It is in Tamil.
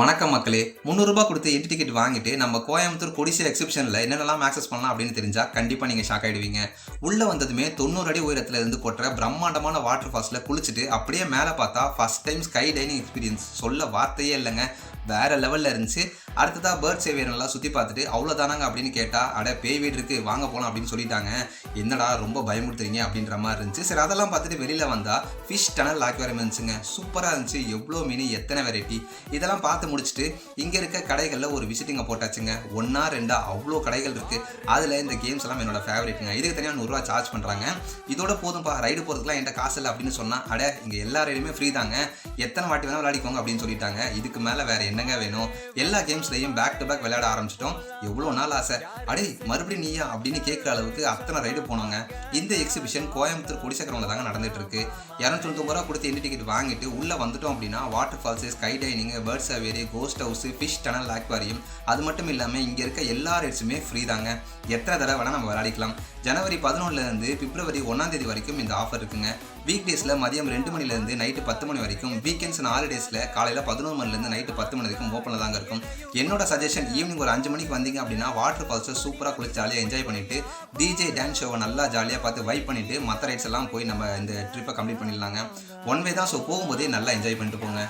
வணக்கம் மக்களே. முந்நூறுரூபா கொடுத்து என்ட்ரி டிக்கெட் வாங்கிட்டு நம்ம கோயம்புத்தூர் கொடிசியல் எக்ஸிபிஷனில் என்னென்னலாம் ஆக்சஸ் பண்ணலாம் அப்படின்னு தெரிஞ்சால் கண்டிப்பாக நீங்கள் ஷாக் ஆகிடுவீங்க உள்ளே வந்ததுமே தொண்ணூறு அடி உயரத்தில் இருந்து கொட்டுற பிரம்மாண்டமான வாட்டர் ஃபால்ஸில் குளிச்சுட்டு அப்படியே மேலே பார்த்தா first time sky dining experience சொல்ல வார்த்தையே இல்லைங்க. வேறு லெவலில் இருந்துச்சு. அடுத்ததாக பேர்ட் சேவியர் நல்லா சுற்றி பார்த்துட்டு அவ்வளோதானாங்க அப்படின்னு கேட்டால் அட பேய் வீடு இருக்குது வாங்க போகலாம் அப்படின்னு சொல்லிட்டாங்க. என்னடா ரொம்ப பயமுடுத்துறீங்க அப்படின்ற மாதிரி இருந்துச்சு. சரி அதெல்லாம் பார்த்துட்டு வெளியில் வந்தால் ஃபிஷ் டனல் லாக்வேரியம் இருந்துச்சுங்க சூப்பராக இருந்துச்சு. எவ்வளோ மீன் எத்தனை வெரைட்டி இதெல்லாம் பார்த்து முடிச்சுட்டு இங்கே இருக்க கடைகளில் ஒரு விசிட்டிங்கை போட்டாச்சுங்க. ஒன்றா ரெண்டா அவ்வளோ கடைகள் இருக்குது அதில் இந்த கேம்ஸ் எல்லாம் என்னோட ஃபேவரேட்டுங்க இதுக்கு தனியாக நூறுரூவா சார்ஜ் பண்ணுறாங்க இதோட போதும்ப்பா ரைடு போகிறதுக்குலாம் என்கிட்ட காசு இல்லை அப்படின்னு சொன்னால் அட இங்கே எல்லா ரைடுமே ஃப்ரீ தாங்க. எத்தனை வாட்டி வேணால் விளையாடிக்கோங்க அப்படின்னு சொல்லிட்டாங்க. இதுக்கு மேலே வேறு என்னங்க வேணும்? எல்லா கேம்ஸ்லையும் பேக் டு பேக் விளையாட ஆரம்பிச்சிட்டோம். எவ்வளோ நாள் ஆசை. அடே மறுபடியும் நீயா அப்படின்னு கேட்குற அளவுக்கு அத்தனை ரைடு போனோங்க. இந்த எக்ஸிபிஷன் கோயம்புத்தூர் குடிசக்கரவங்க தாங்க நடந்துட்டு இருக்கு இரநூத்தி ரூபா கொடுத்து என்ட்ரி டிக்கெட் வாங்கிட்டு உள்ளே வந்துட்டோம் அப்படின்னா water falls sky dining birds Saveri ghost house fish tunnel aquarium அது மட்டும் இல்லாமல் இங்கே இருக்க எல்லா ரைட்ஸுமே ஃப்ரீ தாங்க. எத்தனை தடவை வேணால் நம்ம விளையாடிக்கலாம். ஜனவரி பதினொன்றுலேருந்து பிப்ரவரி ஒன்றாம் தேதி வரைக்கும் இந்த ஆஃபர் இருக்குங்க. வீக் டேஸில் மதியம் ரெண்டு மணிலேருந்து நைட்டு பத்து மணி வரைக்கும். வீக்கெண்ட்ஸ் நாலு டேஸில் காலையில் பதினோரு மணிலேருந்து நைட்டு பத்து மணி வரைக்கும் ஓப்பனில் தாங்க இருக்கும். என்னோட சஜஷன் ஈவினிங் ஒரு அஞ்சு மணிக்கு வந்தீங்க அப்படின்னா வாட்டர் ஃபால்ஸை சூப்பராக குளிச்சு ஜாலியாக என்ஜாய் பண்ணிட்டு டிஜே டான்ஸ் ஷோவை நல்லா ஜாலியாக பார்த்து வைப் பண்ணிவிட்டு மற்ற ரைட்ஸ் எல்லாம் போய் நம்ம இந்த ட்ரிப்பை கம்ப்ளீட் பண்ணிடலாங்க. ஒன் வே தான் ஸோ போகும்போதே நல்லா என்ஜாய் பண்ணிட்டு போங்க.